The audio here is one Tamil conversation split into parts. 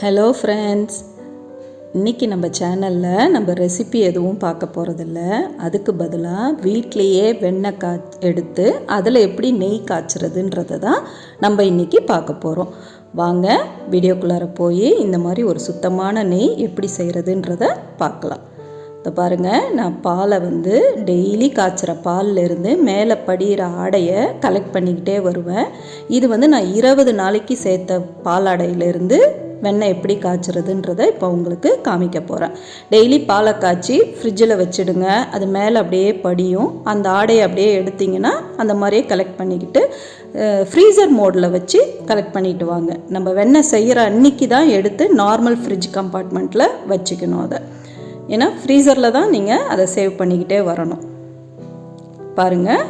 ஹலோ ஃப்ரெண்ட்ஸ் இன்றைக்கி நம்ம சேனலில் நம்ம ரெசிபி எதுவும் பார்க்க போகிறதில்ல அதுக்கு பதிலாக வீட்லேயே வெண்ணெய் கா எடுத்து அதில் எப்படி நெய் காய்ச்சறதுன்றதை தான் நம்ம இன்றைக்கி பார்க்க போகிறோம் வாங்க வீடியோக்குள்ளார போய் இந்த மாதிரி ஒரு சுத்தமான நெய் எப்படி செய்கிறதுன்றத பார்க்கலாம். இதை பாருங்கள் நான் பாலை வந்து டெய்லி காய்ச்சிற பால்ல இருந்து மேலே படிகிற ஆடையை கலெக்ட் பண்ணிக்கிட்டே வருவேன். இது வந்து நான் இருபது நாளைக்கு சேர்த்த பாலாடையிலேருந்து வெண்ணெய் எப்படி காய்ச்சறதுன்றதை இப்போ உங்களுக்கு காமிக்க போகிறேன் டெய்லி பாலை காய்ச்சி ஃப்ரிட்ஜில் வச்சுடுங்க. அது மேலே அப்படியே படியும். அந்த ஆடையை அப்படியே எடுத்திங்கன்னா அந்த மாதிரியே கலெக்ட் பண்ணிக்கிட்டு ஃப்ரீசர் மோடில் வச்சு கலெக்ட் பண்ணிட்டு வாங்க. நம்ம வெண்ணெய் செய்கிற அன்னைக்கு தான் எடுத்து நார்மல் ஃப்ரிட்ஜ் கம்பார்ட்மெண்ட்டில் வச்சுக்கணும் அதை. ஏன்னா ஃப்ரீசரில் தான் நீங்கள் அதை சேவ் பண்ணிக்கிட்டே வரணும். பாருங்கள்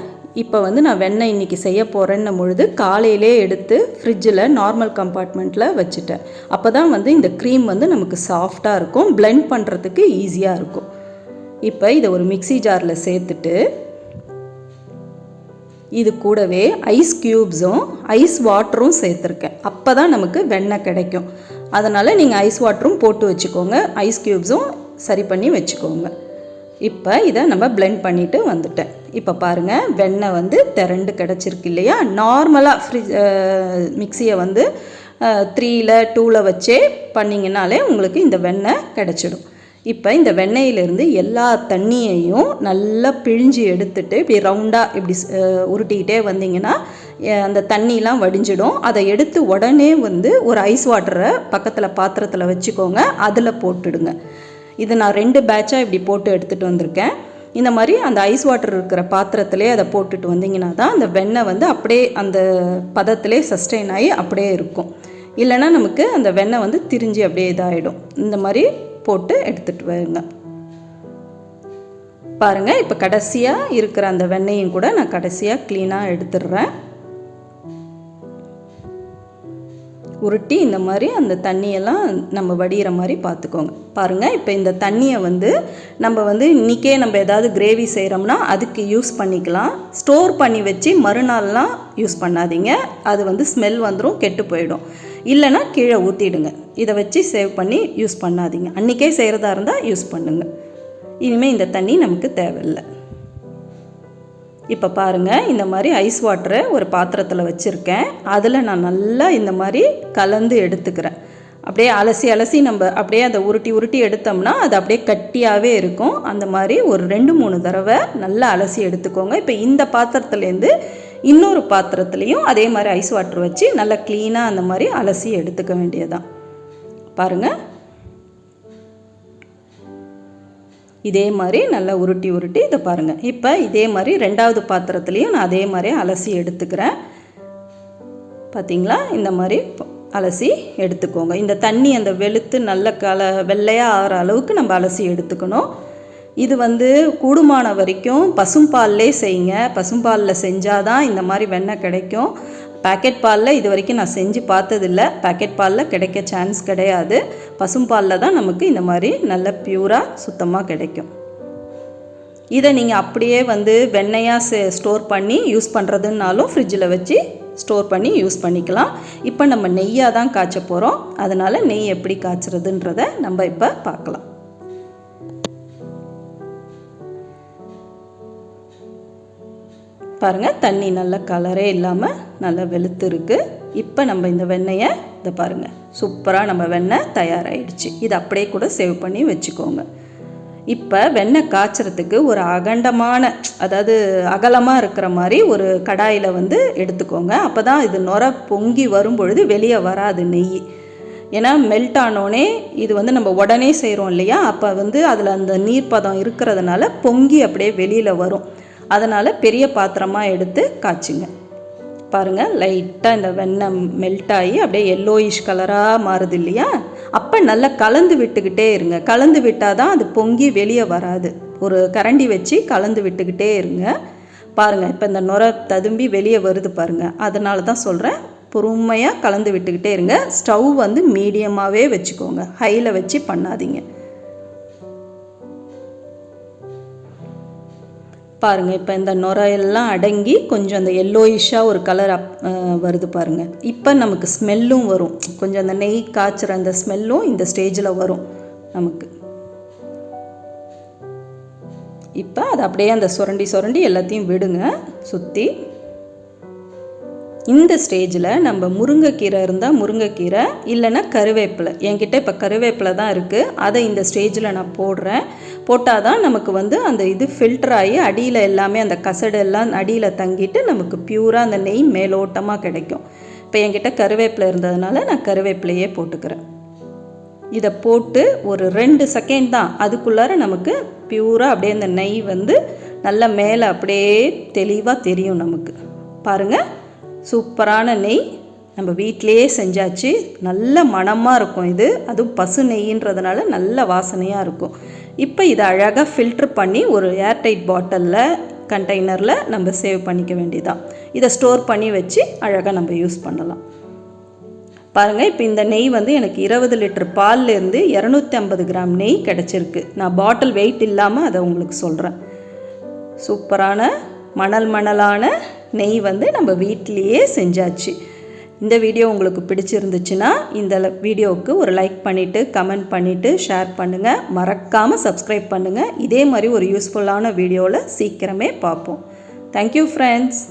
இப்போ வந்து நான் வெண்ணெய் இன்றைக்கி செய்ய போகிறேன்னும் பொழுது காலையிலே எடுத்து ஃப்ரிட்ஜில் நார்மல் கம்பார்ட்மெண்ட்டில் வச்சுட்டேன். அப்போ தான் வந்து இந்த க்ரீம் வந்து நமக்கு சாஃப்டாக இருக்கும் பிளெண்ட் பண்ணுறதுக்கு ஈஸியாக இருக்கும். இப்போ இதை ஒரு மிக்சி ஜாரில் சேர்த்துட்டு இது கூடவே ஐஸ் க்யூப்ஸும் ஐஸ் வாட்டரும் சேர்த்துருக்கேன். அப்போ தான் நமக்கு வெண்ணெய் கிடைக்கும். அதனால் நீங்கள் ஐஸ் வாட்டரும் போட்டு வச்சுக்கோங்க. ஐஸ் க்யூப்ஸும் சரி பண்ணி வச்சுக்கோங்க. இப்போ இதை நம்ம பிளெண்ட் பண்ணிவிட்டு வந்துட்டேன். இப்போ பாருங்கள் வெண்ணெய் வந்து திரண்டு கிடச்சிருக்கு இல்லையா? நார்மலாக ஃப்ரிட்ஜ் மிக்சியை வந்து த்ரீயில் டூவில் வச்சே பண்ணிங்கனாலே உங்களுக்கு இந்த வெண்ணெய் கிடச்சிடும். இப்போ இந்த வெண்ணெயிலேருந்து எல்லா தண்ணியையும் நல்லா பிழிஞ்சு எடுத்துட்டு இப்படி ரவுண்டாக இப்படி உருட்டிக்கிட்டே வந்தீங்கன்னா அந்த தண்ணிலாம் வடிஞ்சிடும். அதை எடுத்து உடனே வந்து ஒரு ஐஸ் வாட்டரை பக்கத்தில் பாத்திரத்தில் வச்சுக்கோங்க. அதில் போட்டுடுங்க. இது நான் ரெண்டு பேட்சாக இப்படி போட்டு எடுத்துகிட்டு வந்திருக்கேன். இந்த மாதிரி அந்த ஐஸ் வாட்டர் இருக்கிற பாத்திரத்திலே அதை போட்டுட்டு வந்தீங்கன்னா தான் அந்த வெண்ணெய் வந்து அப்படியே அந்த பதத்திலே சஸ்டெயின் ஆகி அப்படியே இருக்கும். இல்லைன்னா நமக்கு அந்த வெண்ணெய் வந்து திரிஞ்சு அப்படியே இதாகிடும் இந்த மாதிரி போட்டு எடுத்துகிட்டு வருங்க பாருங்கள் இப்போ கடைசியாக இருக்கிற அந்த வெண்ணெயும் கூட நான் கடைசியாக க்ளீனாக எடுத்துடுறேன். உருட்டி இந்த மாதிரி அந்த தண்ணியெல்லாம் நம்ம வடிகிற மாதிரி பார்த்துக்கோங்க. பாருங்கள் இப்போ இந்த தண்ணியை வந்து நம்ம வந்து இன்றைக்கே நம்ம ஏதாவது கிரேவி செய்கிறோம்னா அதுக்கு யூஸ் பண்ணிக்கலாம். ஸ்டோர் பண்ணி வச்சு மறுநாள்லாம் யூஸ் பண்ணாதீங்க. அது வந்து ஸ்மெல் வந்துடும் கெட்டு போயிடும். இல்லைன்னா கீழே ஊற்றிடுங்க இதை வச்சு சேவ் பண்ணி யூஸ் பண்ணாதீங்க. அன்றைக்கே செய்கிறதா இருந்தால் யூஸ் பண்ணுங்கள் இனிமேல் இந்த தண்ணி நமக்கு தேவையில்லை. இப்போ பாருங்கள் இந்த மாதிரி ஐஸ் வாட்டரை ஒரு பாத்திரத்தில் வச்சுருக்கேன். அதில் நான் நல்லா இந்த மாதிரி கலந்து எடுத்துக்கிறேன். அப்படியே அலசி அலசி நம்ம அப்படியே அதை உருட்டி உருட்டி எடுத்தோம்னா அது அப்படியே கட்டியாகவே இருக்கும். அந்த மாதிரி ஒரு ரெண்டு மூணு தடவை நல்லா அலசி எடுத்துக்கோங்க. இப்போ இந்த பாத்திரத்துலேருந்து இன்னொரு பாத்திரத்துலேயும் அதே மாதிரி ஐஸ் வாட்டர் வச்சு நல்லா க்ளீனாக அந்த மாதிரி அலசி எடுத்துக்க வேண்டியதான் பாருங்கள் இதே மாதிரி நல்லா உருட்டி உருட்டி இதை பாருங்கள் இப்போ இதே மாதிரி ரெண்டாவது பாத்திரத்துலேயும் நான் அதே மாதிரி அலசி எடுத்துக்கிறேன். பார்த்தீங்களா இந்த மாதிரி அலசி எடுத்துக்கோங்க. இந்த தண்ணி அந்த வெளுத்து நல்ல கல வெள்ளையாக ஆகிற அளவுக்கு நம்ம அலசி எடுத்துக்கணும். இது வந்து கூடுமான வரைக்கும் பசும்பால்லே செய்யுங்க. பசும்பாலில் செஞ்சால் தான் இந்த மாதிரி வெண்ணெய் கிடைக்கும். பேக்கெட் பாலில் இது வரைக்கும் நான் செஞ்சு பார்த்ததில்ல. பேக்கெட் பாலில் கிடைக்க சான்ஸ் கிடையாது. பசும்பாலில் தான் நமக்கு இந்த மாதிரி நல்ல பியூராக சுத்தமாக கிடைக்கும். இதை நீங்கள் அப்படியே வந்து வெண்ணெயாக ஸ்டோர் பண்ணி யூஸ் பண்ணுறதுனாலும் ஃப்ரிட்ஜில் வச்சு ஸ்டோர் பண்ணி யூஸ் பண்ணிக்கலாம். இப்போ நம்ம நெய்யாக தான் காய்ச்ச போகிறோம் அதனால் நெய் எப்படி காய்ச்சறதுன்றத நம்ம இப்போ பார்க்கலாம். பாருங்கள் தண்ணி நல்ல கலரே இல்லாமல் நல்லா வெளுத்து இருக்குது இப்போ நம்ம இந்த வெண்ணெயை இதை பாருங்கள் சூப்பராக நம்ம வெண்ணெய் தயாராகிடுச்சு இது அப்படியே கூட சேவ் பண்ணி வச்சுக்கோங்க. இப்போ வெண்ணெய் காய்ச்சறதுக்கு ஒரு அகண்டமான அதாவது அகலமாக இருக்கிற மாதிரி ஒரு கடாயில் வந்து எடுத்துக்கோங்க. அப்போ தான் இது நுர பொங்கி வரும்பொழுது வெளியே வராது நெய். ஏன்னா மெல்ட் ஆனோடனே இது வந்து நம்ம உடனே செய்கிறோம் இல்லையா? அப்போ வந்து அதில் அந்த நீர்ப்பதம் இருக்கிறதுனால பொங்கி அப்படியே வெளியில் வரும். அதனால் பெரிய பாத்திரமாக எடுத்து காய்ச்சுங்க. பாருங்கள் லைட்டாக இந்த வெண்ணெய் மெல்ட் ஆகி அப்படியே எல்லோயிஷ் கலராக மாறுது இல்லையா? அப்போ நல்லா கலந்து விட்டுக்கிட்டே இருங்க. கலந்து விட்டால் தான் அது பொங்கி வெளியே வராது. ஒரு கரண்டி வச்சு கலந்து விட்டுக்கிட்டே இருங்க. பாருங்கள் இப்போ இந்த நுர ததும்பி வெளியே வருது பாருங்கள் அதனால தான் சொல்கிறேன் பொறுமையாக கலந்து விட்டுக்கிட்டே இருங்க. ஸ்டவ் வந்து மீடியமாகவே வச்சுக்கோங்க. ஹையில் வச்சு பண்ணாதீங்க. பாருங்கள் இப்போ இந்த நுரையெல்லாம் அடங்கி கொஞ்சம் அந்த எல்லோயிஷாக ஒரு கலர் அப் வருது பாருங்கள் இப்போ நமக்கு ஸ்மெல்லும் வரும். கொஞ்சம் அந்த நெய் காய்ச்சுற அந்த ஸ்மெல்லும் இந்த ஸ்டேஜில் வரும் நமக்கு. இப்போ அதை அப்படியே அந்த சுரண்டி சுரண்டி எல்லாத்தையும் விடுங்க சுற்றி இந்த ஸ்டேஜில் நம்ம முருங்கைக்கீரை இருந்தால் முருங்கைக்கீரை இல்லைன்னா கருவேப்பிலை. என்கிட்ட இப்போ கருவேப்பிலை தான் இருக்குது அதை இந்த ஸ்டேஜில் நான் போடுறேன். போட்டால் தான் நமக்கு வந்து அந்த இது ஃபில்டர் ஆகி அடியில் எல்லாமே அந்த கசடு எல்லாம் அடியில் தங்கிட்டு நமக்கு பியூராக அந்த நெய் மேலோட்டமாக கிடைக்கும். இப்போ என்கிட்ட கருவேப்பிலை இருந்ததுனால நான் கருவேப்பிலையே போட்டுக்கிறேன். இதை போட்டு ஒரு ரெண்டு செகண்ட் தான். அதுக்குள்ளார நமக்கு பியூராக அப்படியே அந்த நெய் வந்து நல்லா மேலே அப்படியே தெளிவாக தெரியும் நமக்கு. பாருங்கள் சூப்பரான நெய். நம்ம வீட்டிலையே செஞ்சாச்சு. நல்ல மணமாக இருக்கும் இது. அதுவும் பசு நெய்ன்றதுனால நல்ல வாசனையாக இருக்கும். இப்போ இதை அழகாக ஃபில்ட்ரு பண்ணி ஒரு ஏர்டைட் பாட்டிலில் கண்டெய்னரில் நம்ம சேவ் பண்ணிக்க வேண்டியதான் இதை ஸ்டோர் பண்ணி வச்சு அழகாக நம்ம யூஸ் பண்ணலாம். பாருங்கள் இப்போ இந்த நெய் வந்து எனக்கு இருபது லிட்டர் பால்லேருந்து இரநூத்தி ஐம்பது கிராம் நெய் கிடச்சிருக்கு. நான் பாட்டில் வெயிட் இல்லாமல் அதை உங்களுக்கு சொல்கிறேன் சூப்பரான மணல் மணலான நெய் வந்து நம்ம வீட்டிலையே செஞ்சாச்சு. இந்த வீடியோ உங்களுக்கு பிடிச்சிருந்துச்சுன்னா இந்த வீடியோவுக்கு ஒரு லைக் பண்ணிவிட்டு கமெண்ட் பண்ணிவிட்டு ஷேர் பண்ணுங்கள் மறக்காமல் சப்ஸ்கிரைப் பண்ணுங்கள் இதே மாதிரி ஒரு யூஸ்ஃபுல்லான வீடியோவில் சீக்கிரமே பார்ப்போம். Thank you friends